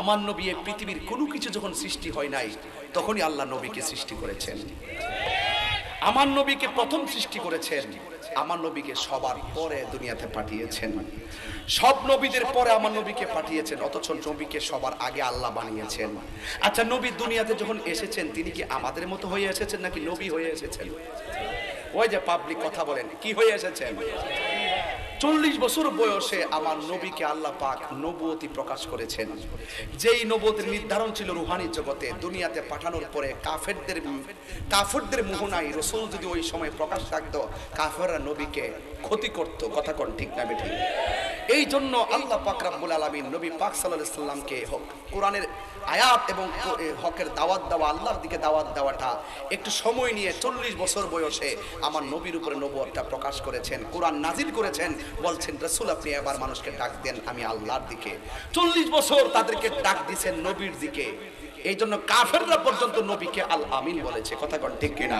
আমার নবী পৃথিবীর কোনো কিছু যখন সৃষ্টি হয় নাই, তখনই আল্লাহ নবীকে সৃষ্টি করেছেন। আমার নবীকে প্রথম সৃষ্টি করেছেন, আমার নবীকে সবার পরে দুনিয়াতে পাঠিয়েছেন। সব নবীদের পরে আমার নবীকে পাঠিয়েছেন, অথচ নবীকে সবার আগে আল্লাহ বানিয়েছেন। আচ্ছা নবী দুনিয়াতে যখন এসেছেন, তিনি কি আমাদের মতো হয়ে এসেছেন নাকি নবী হয়ে এসেছেন? ওই যে পাবলিক কথা বলেন, কি হয়ে এসেছেন? চল্লিশ বছর বয়সে আমার নবীকে আল্লাহ পাক নবুয়তি প্রকাশ করেছেন। যেই নবুয়তির নির্ধারণ ছিল রুহানি জগতে, দুনিয়াতে পাঠানোর পরে কাফেরদের কাফেরদের মোহনায় রসুল যদি ওই সময় প্রকাশ থাকতো কাফেররা নবীকে ক্ষতি করত। কথা কন ঠিক না বেঠিক? এই জন্য আল্লাহ পাক রাব্বুল আলামিন নবী পাক সাল্লাল্লাহু আলাইহি হক, কোরআনের আয়াত এবং হকের দাওয়াত দেওয়া, আল্লাহর দিকে দাওয়াত দেওয়াটা একটু সময় নিয়ে চল্লিশ বছর বয়সে আমার নবীর উপরে নবুয়তটা প্রকাশ করেছেন, কোরআন নাজিল করেছেন, বলছেন, রসুল, আপনি এবার মানুষকে ডাক দেন, আমি আল্লাহর দিকে। চল্লিশ বছর তাদেরকে ডাক দিছেন নবীর দিকে। এই জন্য কাফেররা পর্যন্ত নবীকে আল আমিন বলেছে। কথা কোন ঠিক কিনা?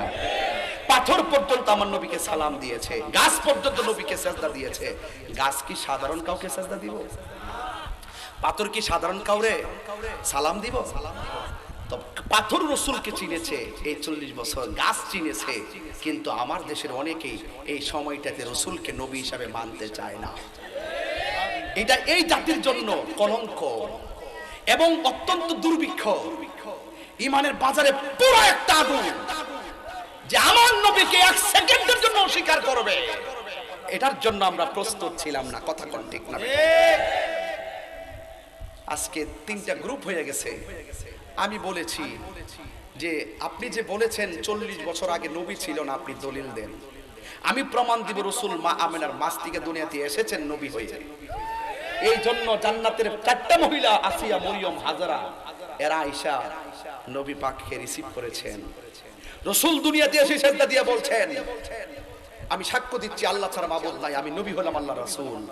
পাথর পর্যন্ত আমার নবীকে সালাম দিয়েছে, গাছ পর্যন্ত নবীকে সেজদা দিয়েছে। গাছ কি সাধারণ কাউকে সেজদা দিব? পাথর কি সাধারণ কাউরে সালাম দিব? তো পাথর রসুলকে চিনেছে, এই চল্লিশ বছর গাছ চিনেছে, কিন্তু আমার দেশের অনেকেই এই সময়টাতে রসুলকে নবী হিসাবে মানতে চায় না। এটা এই জাতির জন্য কলঙ্ক এবং অত্যন্ত দুর্ভিক্ষ। ইমানের বাজারে পুরো একটা আগুন। যে আমার নবীকে এক সেকেন্ডের জন্য অস্বীকার করবে। এটার জন্য আমরা প্রস্তুত ছিলাম না, কথা কোন ঠিক না। আজকে তিনটা গ্রুপ হয়ে গেছে। আমি বলেছি যে আপনি যে বলেছেন চল্লিশ বছর আগে নবী ছিল না, আপনি দলিল দেন। আমি প্রমাণ দিব রসুল মা আমেনার মাস থেকে দুনিয়াতে এসেছেন নবী হয়ে। এই জন্য জান্নাতের চারটা মহিলা, আসিয়া, মরিয়ম, হাজারা এরা আইসা নবী পাককে রিসিভ করেছেন। রসুল দুনিয়াতে এসে সেজদা দিয়ে বলছেন, আমি সাক্ষ্য দিচ্ছি আল্লাহ ছাড়া মাবুদ নাই, আমি নবী হলাম আল্লাহ রসুল।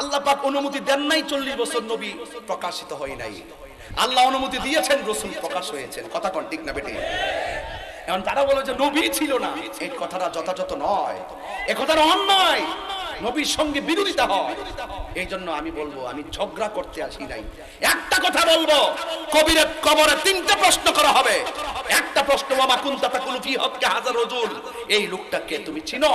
আল্লাহ পাক অনুমতি দেন নাই, চল্লিশ বছর নবী প্রকাশিত হয় নাই। আল্লাহ অনুমতি দিয়েছেন, রসুল প্রকাশ হয়েছেন। কথা কোন, ঠিক না বেটে? এখন তারা বলে যে নবী ছিল না, এই কথাটা যথাযথ নয়। এ কথাটা অন্যায়। নবীর সঙ্গে বিরোধিতা হয়। এই জন্য আমি বলব, আমি ঝগড়া করতে আসি নাই। একটা কথা বলব কবিরের কবরে তিনটা প্রশ্ন করা হবে। একটা প্রশ্ন মামা কুন্তা তাকুলু ফি হককে হাজার রজুল। এই লোকটাকে তুমি চিনো?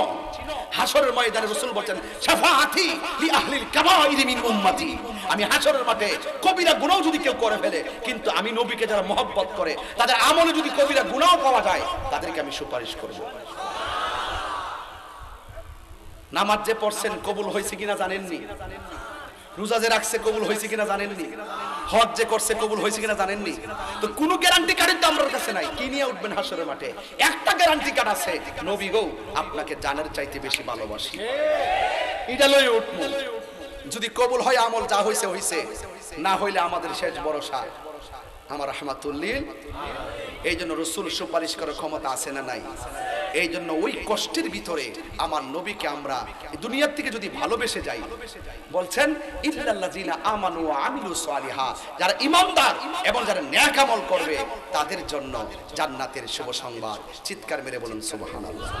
হাসরের ময়দানে রসুল বলছেন, শাফাআতি লি আহলিল কাবাইরি মিন উম্মতি। আমি হাসরের মাঠে কবিরা গুনাহ যদি কেউ করে ফেলে, কিন্তু আমি নবীকে যারা মহব্বত করে, তাদের আমলে যদি কবিরা গুনাহ পাওয়া যায়, তাদেরকে আমি সুপারিশ করব। নামাজ যে পড়ছেন কবুল হয়েছে কিনা জানেননি? রোজা যে রাখছে কবুল হয়েছে কিনা জানেননি? হজ যে করছে কবুল হয়েছে কিনা জানেননি? তো কোনো গ্যারান্টি কার্ডের তো আমার কাছে নাই। কি নিয়ে উঠবেন হাসরের মাঠে? একটা গ্যারান্টি কার্ড আছে। নবী গো, আপনাকে জানের চাইতে বেশি ভালোবাসি। এটা লই উঠবো। যদি কবুল হয়, আমল যা হইছে হইছে না হইলে আমাদের শেষ ভরসা। আমার রহমাতুল্লিল। এই জন্য রসুল সুপারিশ করার ক্ষমতা আছে না নাই? এই জন্য ওই কষ্টের ভিতরে আমার নবীকে আমরা দুনিয়ার থেকে যদি ভালোবেসে যাই, বলছেন সালিহা। যারা ইমানদার এবং যারা ন্যাক আমল করবে, তাদের জন্য জান্নাতের শুভ সংবাদ। চিৎকার মেরে বলুন, সুবহানাল্লাহ।